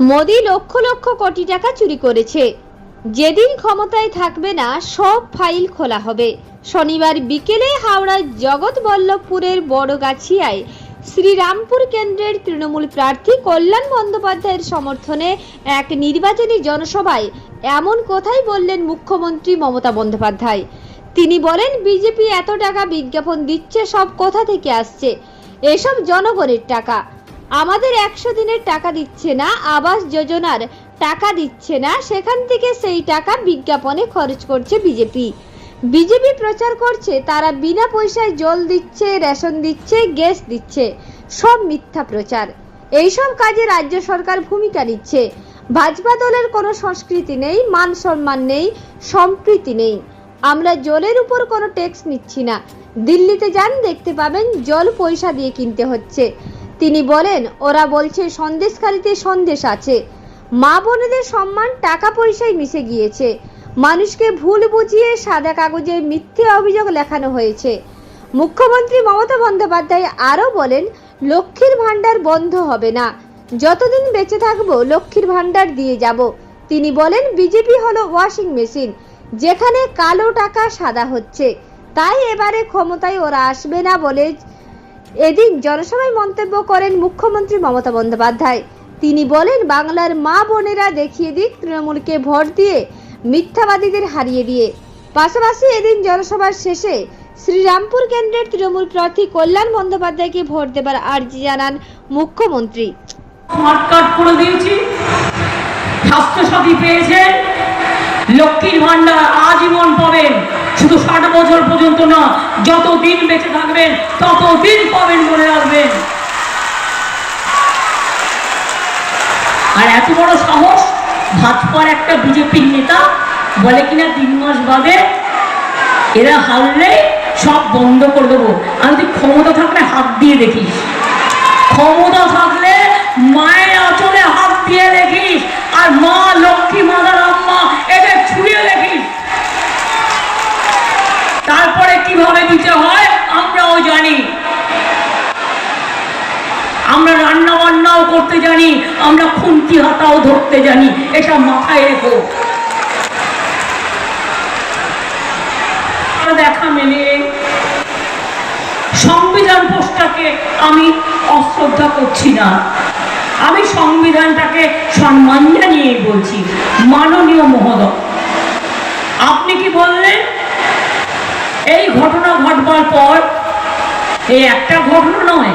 মোদি লক্ষ লক্ষ কোটি টাকা চুরি করেছে। যেদিন ক্ষমতায় থাকবে না, সব ফাইল খোলা হবে। শনিবার বিকেলে হাওড়ার জগৎবল্লভপুরের বড়গাছিয়ায় শ্রীরামপুর কেন্দ্রের তৃণমূল প্রার্থী কল্যাণ বন্দ্যোপাধ্যায়ের সমর্থনে এক নির্বাচনী জনসভায় এমন কথাই বললেন মুখ্যমন্ত্রী মমতা বন্দ্যোপাধ্যায়। তিনি বলেন, বিজেপি এত টাকা বিজ্ঞাপন দিচ্ছে, সব কোথা থেকে আসছে? এসব জনগণের টাকা। আমাদের একশো দিনের টাকা দিচ্ছে না, আবাস যোজনার টাকা দিচ্ছে না, সেখান থেকে সেই টাকা বিজ্ঞাপনে খরচ করছে বিজেপি। বিজেপি প্রচার করছে, তারা বিনা পয়সায় জল দিচ্ছে, রেশন দিচ্ছে, গ্যাস দিচ্ছে, সব মিথ্যা প্রচার। এইসব কাজে রাজ্য সরকার ভূমিকা নিচ্ছে। ভাজপা দলের কোনো সংস্কৃতি নেই, মান সম্মান নেই, সম্প্রীতি নেই। আমরা জলের উপর কোনো ট্যাক্স নিচ্ছি না। দিল্লিতে যান, দেখতে পাবেন জল পয়সা দিয়ে কিনতে হচ্ছে। তিনি বলেন, ওরা বলছে, সন্দেশখালিতে সন্দেশ আছে। মা বোনেদের সম্মান টাকা পয়সায় মিশে গিয়েছে। মানুষকে ভুল বুঝিয়ে সাদা কাগজে মিথ্যে অভিযোগ লেখানো হয়েছে। মুখ্যমন্ত্রী মমতা বন্দ্যোপাধ্যায় আরও বলেন, লক্ষ্মীর ভাণ্ডার বন্ধ হবে না। যতদিন বেঁচে থাকব, লক্ষ্মীর ভাণ্ডার দিয়ে যাব। তিনি বলেন, বিজেপি হলো ওয়াশিং মেশিন, যেখানে কালো টাকা সাদা হচ্ছে। তাই এবারে ক্ষমতায় ওরা আসবে না বলে এদিন জনসভায় মন্তব্য করেন মুখ্যমন্ত্রী মমতা বন্দ্যোপাধ্যায়। তিনি বলেন, বাংলার মা বোনেরা দেখিয়ে দিক, তৃণমূলকে ভোট দিয়ে মিথ্যাবাদীদের হারিয়ে দিয়ে। পাশাপাশি এদিন জনসভার শেষে শ্রীরামপুর কেন্দ্রের তৃণমূল প্রার্থী কল্যাণ বন্দ্যোপাধ্যায়কে ভোট দেবার আর্জি জানান মুখ্যমন্ত্রী। স্মার্ট করে দিয়েছি। লক্ষ্মীর ভান্ডার আজীবন পাবেন। শুধু ষাট বছর পর্যন্ত না যত দিন বেঁচে থাকবেন তত দিন পাবেন মনে রাখবেন। আর এত বড় সাহস, ভাজপার একটা বিজেপির নেতা বলে কিনা তিন মাস বাদে এরা হারলে সব বন্ধ করে দেবো। আমি তুই ক্ষমতা থাকলে হাত দিয়ে দেখিস। ক্ষমতা থাকলে মায়ের আঁচলে হাত দিয়ে দেখিস আর মা লক্ষ্মী মাদার আম্মা এদের ছুঁয়ে দেখিস তারপরে কীভাবে দিতে হয় আমরাও জানি আমরা রান্না বান্নাও করতে জানি, আমরা খুন্তি হাতাও ধরতে জানি, এটা মাথায় রেখো। দেখা মেলে। সংবিধান পোস্টটাকে আমি অশ্রদ্ধা করছি না। আমি সংবিধানটাকে সম্মান জানিয়ে বলছি। মাননীয় মহোদয়, আপনি কি বললেন? এই ঘটনা ঘটবার পর, এই একটা ঘটনা নয়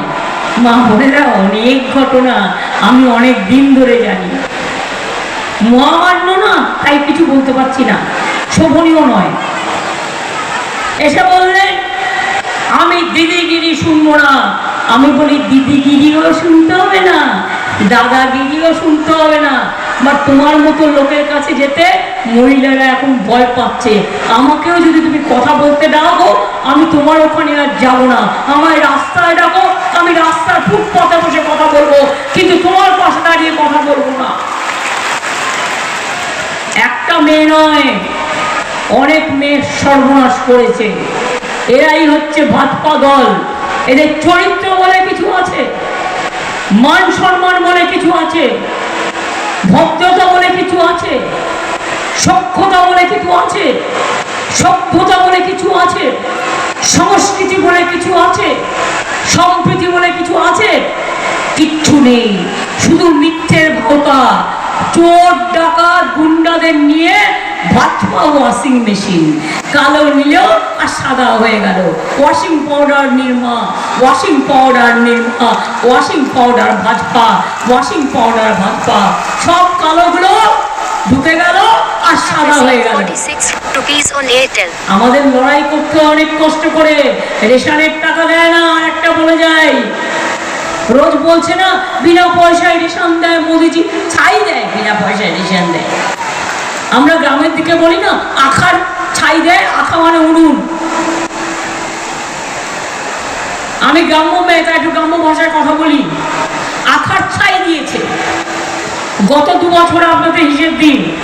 মা বোনেরা, অনেক ঘটনা, আমি অনেক দিন ধরে জানি। মহামান্য না, তাই কিছু বলতে পারছি না। শোভনীয় নয়। এসে বললেন, আমি দিদিগিরি শুনব না। আমি বলি, দিদিগিরিও শুনতে হবে না, দাদাগিরিও শুনতে হবে না। বা তোমার মতো লোকের কাছে যেতে মহিলারা এখন ভয় পাচ্ছে। আমাকেও যদি তুমি কথা বলতে ডাকো আমি তোমার ওখানে আর যাব না। আমায় রাস্তায় ডাকো আমি রাস্তার ফুটপাতে বসে কথা বলব, কিন্তু তোমার পাশে দাঁড়িয়ে কথা বলব না। একটা মেয়ে নয়, অনেক মেয়ে সর্বনাশ করেছে। এরাই হচ্ছে ভাজপা দল। এদের চরিত্র বলে কিছু আছে, মান সম্মান বলে কিছু আছে, ভদ্রতা বলে কিছু আছে সক্ষতা বলে কিছু আছে, সভ্যতা বলে কিছু আছে, সংস্কৃতি বলে কিছু আছে সম্প্রীতি বলে কিছু আছে কিচ্ছু নেই। শুধু মিথ্যের ভাওতা। চোর, ডাকাত, গুন্ডাদের নিয়ে ভাজপা ওয়াশিং মেশিন কালো নিলেও আর সাদা হয়ে গেল। Washing powder Nirma washing powder Nirma washing powder Bhajpa washing powder Bhajpa সব কালোগুলো ঢুকে গেল আর সাদা হয়ে গেল। 46 rupees on Airtel. আমাদের লড়াই করতে অনেক কষ্ট করে। রেশনের টাকা দেয় না, আর একটা বলে যায়। রোজ বলছে না, বিনা পয়সায় রেশন দেয় মোদিজি। ছাই দেয়, বিনা পয়সায় রেশন দেয়। আমরা গ্রামের দিকে বলি না, আখার ছাই দেয়, আখা মানে উনুন। আমি গ্রাম্য মেয়ে, তাই একটু গ্রাম্য ভাষায় কথা বলি। আখার ছাই দিয়েছে। গত দু বছর আপনাদের হিসেব দিন।